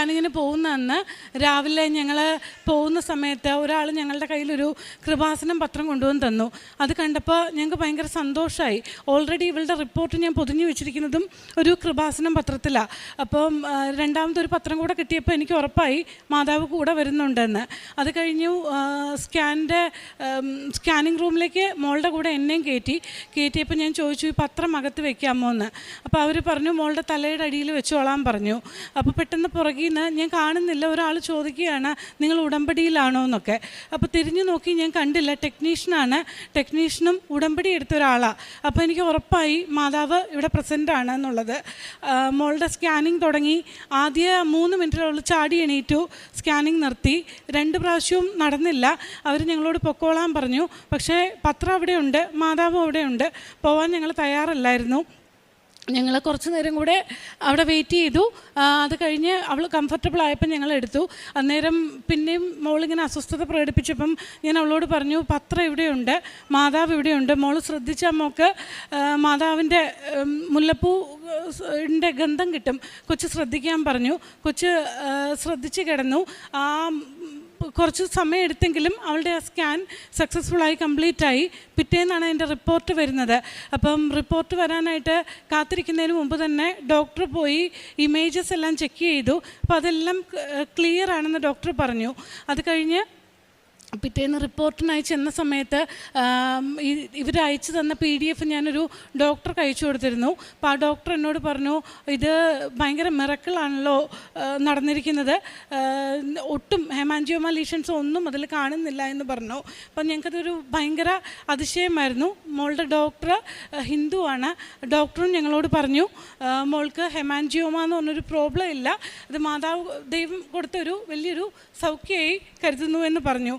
ഞാനിങ്ങനെ പോകുന്ന അന്ന് രാവിലെ ഞങ്ങൾ പോകുന്ന സമയത്ത് ഒരാൾ ഞങ്ങളുടെ കയ്യിലൊരു കൃപാസനം പത്രം കൊണ്ടുവന്ന് തന്നു. അത് കണ്ടപ്പോൾ ഞങ്ങൾക്ക് ഭയങ്കര സന്തോഷമായി ഓൾറെഡി ഇവളുടെ റിപ്പോർട്ട് ഞാൻ പൊതിഞ്ഞു വെച്ചിരിക്കുന്നതും ഒരു കൃപാസനം പത്രത്തിലാണ് അപ്പം രണ്ടാമത്തെ ഒരു പത്രം കൂടെ കിട്ടിയപ്പോൾ എനിക്ക് ഉറപ്പായി മാതാവ് കൂടെ വരുന്നുണ്ടെന്ന്. അത് കഴിഞ്ഞു സ്കാനിന്റെ സ്കാനിങ് റൂമിലേക്ക് മോളുടെ കൂടെ എന്നെയും കയറ്റി കയറ്റിയപ്പോൾ ഞാൻ ചോദിച്ചു ഈ പത്രം അകത്ത് വെക്കാമോ എന്ന് അപ്പോൾ അവർ പറഞ്ഞു മോളുടെ തലയുടെ അടിയിൽ വെച്ചോളാൻ പറഞ്ഞു. അപ്പോൾ പെട്ടെന്ന് പുറകിൽ നിന്ന് ഞാൻ കാണുന്നില്ല. ഒരാൾ ചോദിക്കുകയാണ് നിങ്ങൾ ഉടമ്പടിയിലാണോ? എന്നൊക്കെ. അപ്പോൾ തിരിഞ്ഞു നോക്കി ഞാൻ കണ്ടില്ല. ടെക്നീഷ്യനാണ്. ടെക്നീഷ്യനും ഉടമ്പടി എടുത്ത ഒരാളാണ് അപ്പോൾ എനിക്ക് ഉറപ്പായി മാതാവ് ഇവിടെ പ്രസന്റ് ആണ് എന്നുള്ളത്. മോളുടെ സ്കാനിങ് തുടങ്ങി. ആദ്യ മൂന്ന് മിനിറ്റിൽ അവൾ ചാടി എണീറ്റു. സ്കാനിങ് നിർത്തി. രണ്ട് പ്രാവശ്യവും നടന്നില്ല. അവർ ഞങ്ങളോട് പൊക്കോളാൻ പറഞ്ഞു. പക്ഷേ പത്രം അവിടെയുണ്ട്. മാതാവ് അവിടെയുണ്ട്. പോവാൻ ഞങ്ങൾ തയ്യാറല്ലായിരുന്നു. ഞങ്ങൾ കുറച്ച് നേരം കൂടെ അവിടെ വെയിറ്റ് ചെയ്തു. അത് കഴിഞ്ഞ് അവൾ കംഫർട്ടബിൾ ആയപ്പോൾ ഞങ്ങൾ എടുത്തു. അന്നേരം പിന്നെയും മോളിങ്ങനെ അസ്വസ്ഥത പ്രകടിപ്പിച്ചപ്പം ഞാൻ അവളോട് പറഞ്ഞു പത്രം ഇവിടെയുണ്ട് മാതാവ് ഇവിടെയുണ്ട്. മോൾ ശ്രദ്ധിച്ച മോക്ക് ആ, മാതാവിന്റെ മുല്ലപ്പൂ ന്റെ ഗന്ധം കിട്ടും. കൊച്ചു ശ്രദ്ധിക്കാൻ പറഞ്ഞു. കൊച്ചു ശ്രദ്ധിച്ച് കിടന്നു. ആ കുറച്ച് സമയം എടുത്തെങ്കിലും അവളുടെ ആ സ്കാൻ സക്സസ്ഫുള്ളായി കംപ്ലീറ്റ് ആയി. പിറ്റേന്നാണ് അതിന്റെ റിപ്പോർട്ട് വരുന്നത്. അപ്പം റിപ്പോർട്ട് വരാനായിട്ട് കാത്തിരിക്കുന്നതിന് മുമ്പ് തന്നെ ഡോക്ടർ പോയി ഇമേജസ് എല്ലാം ചെക്ക് ചെയ്തു. അപ്പോൾ അതെല്ലാം ക്ലിയർ ആണെന്ന് ഡോക്ടർ പറഞ്ഞു. അത് കഴിഞ്ഞ് പിറ്റേന്ന് റിപ്പോർട്ടിനായി ചെന്ന സമയത്ത് ഇവർ അയച്ചു തന്ന പി ഡി എഫ് ഞാനൊരു ഡോക്ടർക്ക് അയച്ചു കൊടുത്തിരുന്നു. അപ്പോൾ ആ ഡോക്ടർ എന്നോട് പറഞ്ഞു ഇത് ഭയങ്കര മിറക്കിളാണല്ലോ നടന്നിരിക്കുന്നത്. ഒട്ടും ഹെമാൻജിയോമ ലീഷൻസ് ഒന്നും അതിൽ കാണുന്നില്ല എന്ന് പറഞ്ഞു. അപ്പം ഞങ്ങൾക്കതൊരു ഭയങ്കര അതിശയമായിരുന്നു. മോളുടെ ഡോക്ടർ ഹിന്ദുവാണ് ഡോക്ടറും ഞങ്ങളോട് പറഞ്ഞു മോൾക്ക് ഹെമാൻജിയോമ എന്ന് പറഞ്ഞൊരു പ്രോബ്ലം ഇല്ല. അത് മാതാവ് ദൈവം കൊടുത്തൊരു വലിയൊരു സൗഖ്യമായി കരുതുന്നു എന്ന് പറഞ്ഞു.